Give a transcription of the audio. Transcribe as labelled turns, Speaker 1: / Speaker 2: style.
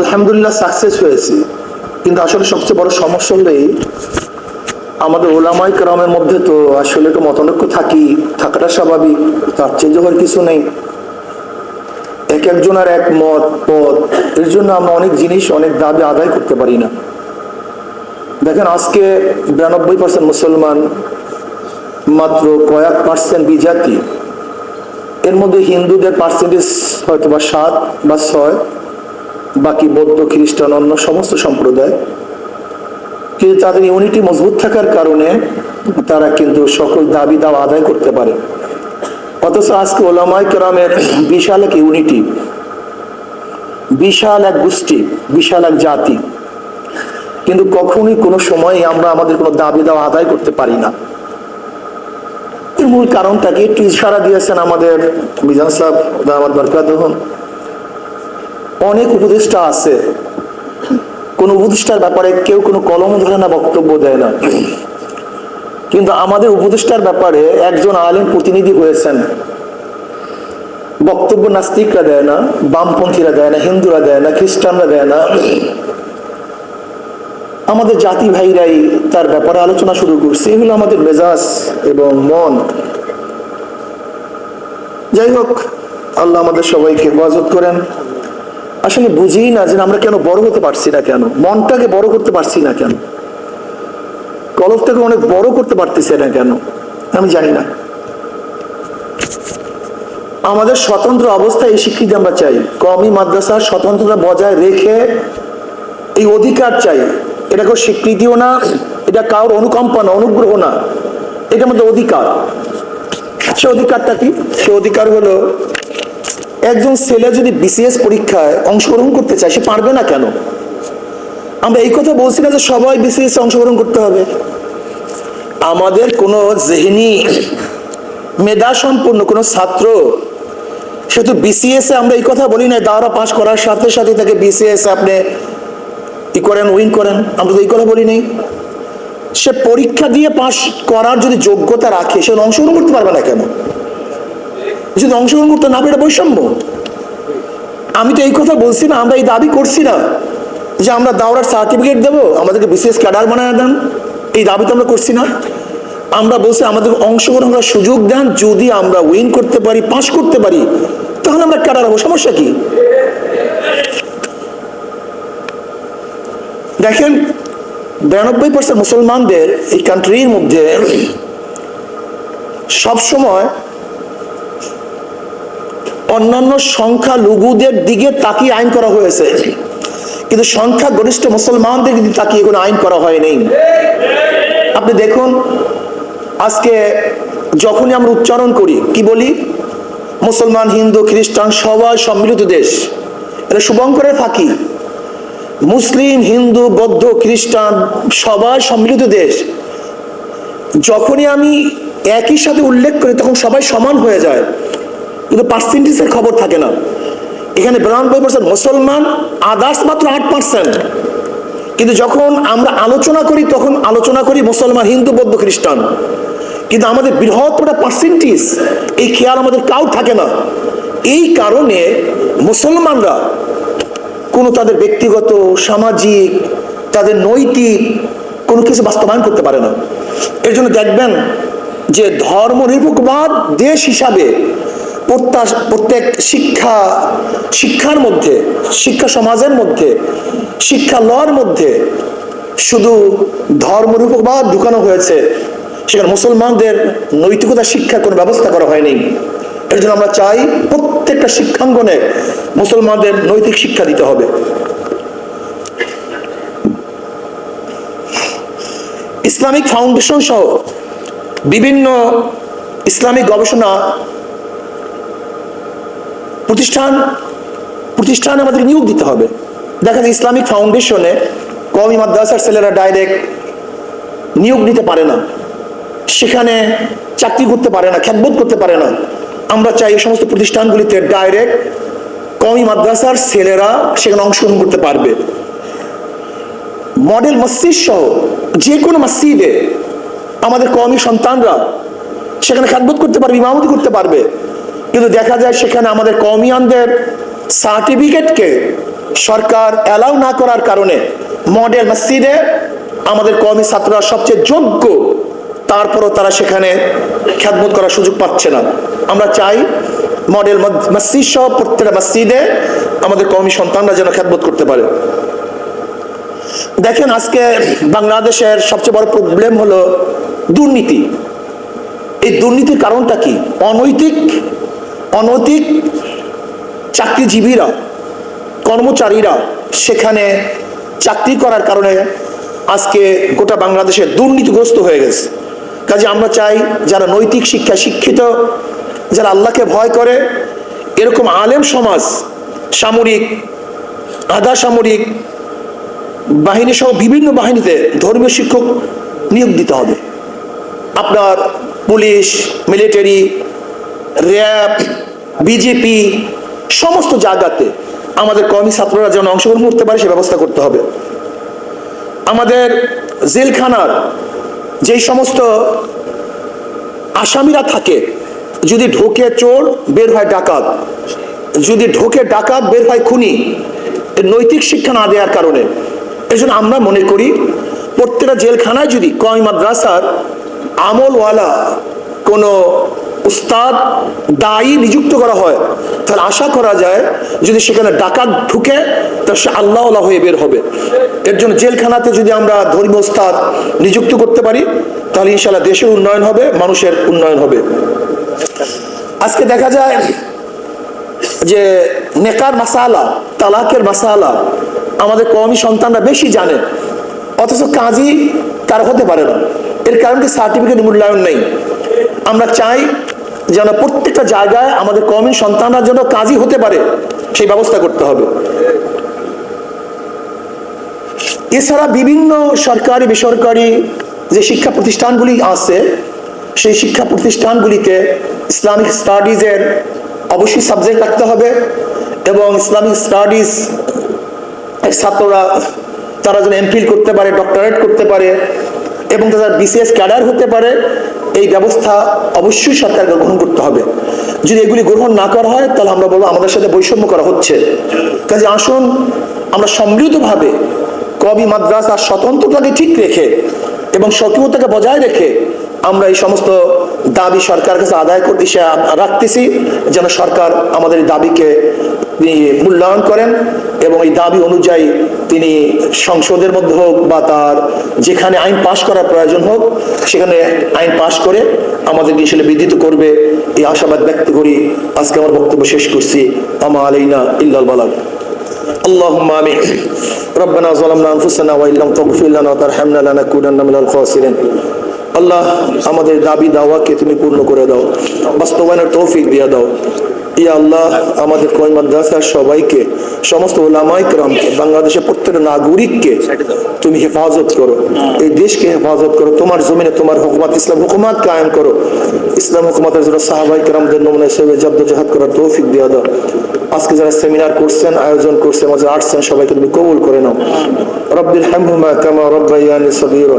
Speaker 1: আলহামদুলিল্লাহ সাকসেস হয়েছি। কিন্তু আসলে সবচেয়ে বড় সমস্যা হলো এই, আমাদের ওলামাই কেরামের মধ্যে তো আসলে একটু মতনৈক্য থাকি, থাকাটা স্বাভাবিক, তার চেঞ্জ হওয়ার কিছু নেই। এক একজনের এক মত পথ এর জন্য আমরা অনেক জিনিস, অনেক দাবি আদায় করতে পারি না। দেখেন, আজকে বিরানব্বই পার্সেন্ট মুসলমান, মাত্র কয়েক পার্সেন্ট বিজাতি। এর মধ্যে হিন্দুদের পার্সেন্টেজ হয়তো বা সাত বা ছয় বাকি বৌদ্ধ, খ্রিস্টান, অন্য সমস্ত সম্প্রদায়। কিন্তু তাদের ইউনিটি মজবুত থাকার কারণে তারা কিন্তু সকল দাবি দাওয়া আদায় করতে পারে। অথচ আজকে ওলামাই কেরামের বিশাল এক ইউনিটি বিশাল এক গোষ্ঠী, বিশাল এক জাতি। কিন্তু কখনোই কোনো সময় আমরা আমাদের কোনো দাবি দাওয়া আদায় করতে পারি না। মূল কারণটা কি? একটু ইশারা দিয়েছেন আমাদের মিজান সাহেব দামাদ বরকাত অনেক উপদেষ্টা আছে। কোন উপদেষ্টার ব্যাপারে কেউ কোনো কলম, ধরে না, বক্তব্য দেয় না। কিন্তু আমাদের উপদেষ্টার ব্যাপারে একজন আলেম প্রতিনিধি হয়েছেন। বক্তব্য নাস্তিকরা দেয় না, বামপন্থীরা দেয় না, হিন্দুরা দেয় না, খ্রিস্টানরা দেয় না। আমাদের জাতি ভাইরাই তার ব্যাপারে আলোচনা শুরু করছে। এগুলো আমাদের মেজাজ এবং মন। যাই হোক, আল্লাহ আমাদের সবাইকে হেফাজত করেন। আসলে বুঝি না যে আমরা কেন বড় হতে পারছি না কেন? মনটাকে বড় করতে পারছি না কেন? কলফটাকে অনেক বড় করতে পারতেছে না কেন? আমি জানি না। আমাদের স্বতন্ত্র অবস্থায় এই স্বীকৃতি আমরা চাই। কমি মাদ্রাসার স্বতন্ত্রতা বজায় রেখে এই অধিকার চাই। এটা কেউ স্বীকৃতিও না, এটা কারোর অনুকম্পা না, অনুগ্রহ না। এটার মধ্যে অধিকার। সে অধিকারটা কি? সে অধিকার হলো একজন ছেলে যদি বিসিএস পরীক্ষায় অংশগ্রহণ করতে চায়, সে পারবে না কেন? আমরা এই কথা বলছি না যে সবাই বিসিএস অংশগ্রহণ করতে হবে। আমাদের কোনো জেহিনি মেধা সম্পন্ন কোনো ছাত্র শুধু বিসিএস এ আমরা এই কথা বলি না দাওরা পাশ করার সাথে সাথে তাকে বিসিএস আপনি ই করেন, উইন করেন, আমরা তো এই কথা বলি নেই। সে পরীক্ষা দিয়ে পাশ করার যদি যোগ্যতা রাখে, সে অংশগ্রহণ করতে পারবে না কেন? যদি অংশগ্রহণ করতে না পেরে বৈষম্য। আমি তো এই কথা বলছি না, আমরা এই দাবি করছি না যে আমরা দাওরার সার্টিফিকেট দেবো, আমাদেরকে বিশেষ ক্যাডার বানায় দেন। এই দাবি তো আমরা করছি না। আমরা বলছি আমাদের অংশগ্রহণ করার সুযোগ দেন, যদি আমরা উইন করতে পারি পাশ করতে পারি, তাহলে আমরা ক্যাডার হব। সমস্যা কি? দেখেন, বিরানব্বই পার্সেন্ট মুসলমানদের এই কান্ট্রির মধ্যে সবসময় অন্যান্য সংখ্যা লঘুদের দিকে তাকিয়ে আইন করা হয়েছে। কিন্তু সংখ্যা গরিষ্ঠ মুসলমানদের দিকে তাকিয়ে কোনো আইন করা হয়নি আপনি দেখুন, আজকে যখনই আমরা উচ্চারণ করি, কি বলি? মুসলমান, হিন্দু, খ্রিস্টান, সবাই সম্মিলিত দেশ। এটা শুভঙ্করের ফাঁকি। মুসলিম, হিন্দু, বৌদ্ধ, খ্রিস্টান, সবাই সম্মিলিত দেশ। যখনই আমি একই সাথে উল্লেখ করি, তখন সবাই সমান হয়ে যায়। কিন্তু পার্সেন্টেজের খবর থাকে না। এখানে বিরানব্বই পার্সেন্ট মুসলমান আদার্স মাত্র আট পার্সেন্ট কিন্তু যখন আমরা আলোচনা করি, তখন আলোচনা করি মুসলমান, হিন্দু, বৌদ্ধ, খ্রিস্টান। কিন্তু আমাদের বৃহত্তর পার্সেন্টেজ এই খেয়াল আমাদের কাউ থাকে না। এই কারণে মুসলমানরা কোনো তাদের ব্যক্তিগত, সামাজিক, তাদের নৈতিক কোনো কিছু বাস্তবায়ন করতে পারে না। এর জন্য দেখবেন যে ধর্ম নিরপেক্ষবাদ দেশ হিসাবে প্রত্যা- প্রত্যেক শিক্ষা, শিক্ষার মধ্যে, শিক্ষা সমাজের মধ্যে, শিক্ষা লর মধ্যে শুধু ধর্মরূপবাদ ঢুকানো হয়েছে, সেখানে মুসলমানদের নৈতিকতা, শিক্ষার কোনো ব্যবস্থা করা হয়নি। এর জন্য আমরা চাই প্রত্যেকটা শিক্ষাঙ্গনে মুসলমানদের নৈতিক শিক্ষা দিতে হবে। ইসলামিক ফাউন্ডেশন সহ বিভিন্ন ইসলামিক গবেষণা প্রতিষ্ঠান, প্রতিষ্ঠানে আমাদের নিয়োগ দিতে হবে। দেখা যায় ইসলামিক ফাউন্ডেশনে কমি মাদ্রাসার ছেলেরা ডাইরেক্ট নিয়োগ নিতে পারে না। সেখানে চাকরি করতে পারে না, খ্যাতবোধ করতে পারে না। আমরা চাই এই সমস্ত প্রতিষ্ঠানগুলিতে ডাইরেক্ট কমি মাদ্রাসার ছেলেরা সেখানে অংশগ্রহণ করতে পারবে। মডেল মসজিদ সহ যে কোনো মসজিদে আমাদের কমি সন্তানরা সেখানে খ্যাতবোধ করতে পারবে, ইমামতি করতে পারবে। কিন্তু দেখা যায় সেখানে আমাদের কমিয়ানদের সার্টিফিকেটকে সরকার অ্যালাউ না করার কারণে মডেল মসজিদে আমাদের কমি ছাত্ররা সবচেয়ে যোগ্য, তারপরও তারা সেখানে খ্যাতবোধ করার সুযোগ পাচ্ছে না। আমরা চাই মডেল মসজিদ সহ প্রত্যেকটা মসজিদে আমাদের কমি সন্তানরা যেন খ্যাতবোধ করতে পারে। দেখেন আজকে বাংলাদেশের সবচেয়ে বড় প্রবলেম হলো দুর্নীতি। এই দুর্নীতির কারণটা কি? অনৈতিক অনৈতিক চাকরিজীবীরা, কর্মচারীরা সেখানে চাকরি করার কারণে আজকে গোটা বাংলাদেশে দুর্নীতিগ্রস্ত হয়ে গেছে। কাজে আমরা চাই যারা নৈতিক শিক্ষা শিক্ষিত, যারা আল্লাহকে ভয় করে, এরকম আলেম সমাজ, সামরিক, আধা সামরিক বাহিনী সহ বিভিন্ন বাহিনীতে ধর্মীয় শিক্ষক নিয়োগ দিতে হবে। আপনার পুলিশ, মিলিটারি, র্যাব বিজেপি সমস্ত জায়গাতে আমাদের কর্মী ছাত্ররা যেন অংশগ্রহণ করতে পারে, সে ব্যবস্থা করতে হবে। আমাদের জেলখানার যেই সমস্ত আসামিরা থাকে, যদি ঢোকে চোর, বের হয় ডাকাত। যদি ঢোকে ডাকাত, বের হয় খুনি নৈতিক শিক্ষা না দেওয়ার কারণে। এই আমরা মনে করি, প্রত্যেকটা জেলখানায় যদি কয় মাদ্রাসার আমলওয়ালা কোনো উস্তাদ দায়ী নিযুক্ত করা হয়, তাহলে আশা করা যায় যদি সেখানে ডাকাত ঢুকে তাহলে সে আল্লাহ হয়ে বের হবে। এর জন্য জেলখানাতে যদি আমরা ধর্মীয় উস্তাদ নিযুক্ত করতে পারি, তাহলে ইনশাল্লাহ দেশের উন্নয়ন হবে, মানুষের উন্নয়ন হবে। আজকে দেখা যায় যে নেকার মাসালা, তালাকের মাসালা আমাদের কমই সন্তানরা বেশি জানে, অথচ কাজই তার হতে পারে না। এর কারণ কি? সার্টিফিকেট মূল্যায়ন নেই। আমরা চাই যেন প্রত্যেকটা জায়গায় আমাদের কমই সন্তানরা যেন কাজই হতে পারে, সেই ব্যবস্থা করতে হবে। এছাড়া বিভিন্ন সরকারি, বেসরকারি যে শিক্ষা প্রতিষ্ঠানগুলি আছে, সেই শিক্ষা প্রতিষ্ঠানগুলিতে ইসলামিক স্টাডিজের অবশ্যই সাবজেক্ট রাখতে হবে এবং ইসলামিক স্টাডিজ ছাত্ররা, তারা যেন এমফিল করতে পারে, ডক্টরেট করতে পারে এবং তারা বিসিএস ক্যাডার হতে পারে এই ব্যবস্থা অবশ্যই সরকারকে গ্রহণ করতে হবে। যদি এগুলি গ্রহণ না করা হয়, তাহলে আমরা বলব আমাদের সাথে বৈষম্য করা হচ্ছে। কাজে আসুন, আমরা সমৃদ্ধভাবে কবি মাদ্রাসার স্বতন্ত্রতাকে ঠিক রেখে এবং সক্রিয়তাকে বজায় রেখে আমরা এই সমস্ত দাবি সরকার কাছে আদায় করতে রাখতেছি, যেন সরকার আমাদের দাবিকে তিনি মূল্যায়ন করেন এবং এই দাবি অনুযায়ী তিনি সংসদের মধ্যে হোক বা তার যেখানে আইন পাশ করার প্রয়োজন হোক সেখানে আইন পাশ করে আমাদের আসলে বিদ্যুৎ করবে এই আশাবাদ ব্যক্ত করি আজকে আমার বক্তব্য শেষ করছি আমা আলাইনা ইল্লাল বালাগ اللهم امين ربنا ظلمنا انفسنا وان لم تغفر لنا وترحمنا لنكونن من الخاسرين আল্লাহ আমাদের দাবি দাওয়াকে তুমি পূর্ণ করে দাও বাস্তবায়নের তৌফিক দিয়ে দাও আল্লাহ, আমাদের মাদ্রাসার সবাইকে, সমস্ত বাংলাদেশের নাগরিককে তুমি হেফাজত করো। এই দেশকে হেফাজত করো, তোমার জমিনে তোমার হুকুমাত, ইসলাম হুকুমাত কায়েম করো। ইসলাম হুকুমাতের জন্য সাহাবাই ক্রামদের নমুনা হিসেবে করার তৌফিক দেওয়া দাও। আজকে যারা সেমিনার করছেন, আয়োজন করছেন, মাঝে আসছেন, সবাইকে তুমি কবুল করে নাও। রব্বিল হামহুমা কামা রব্বায়ানি সাবিরা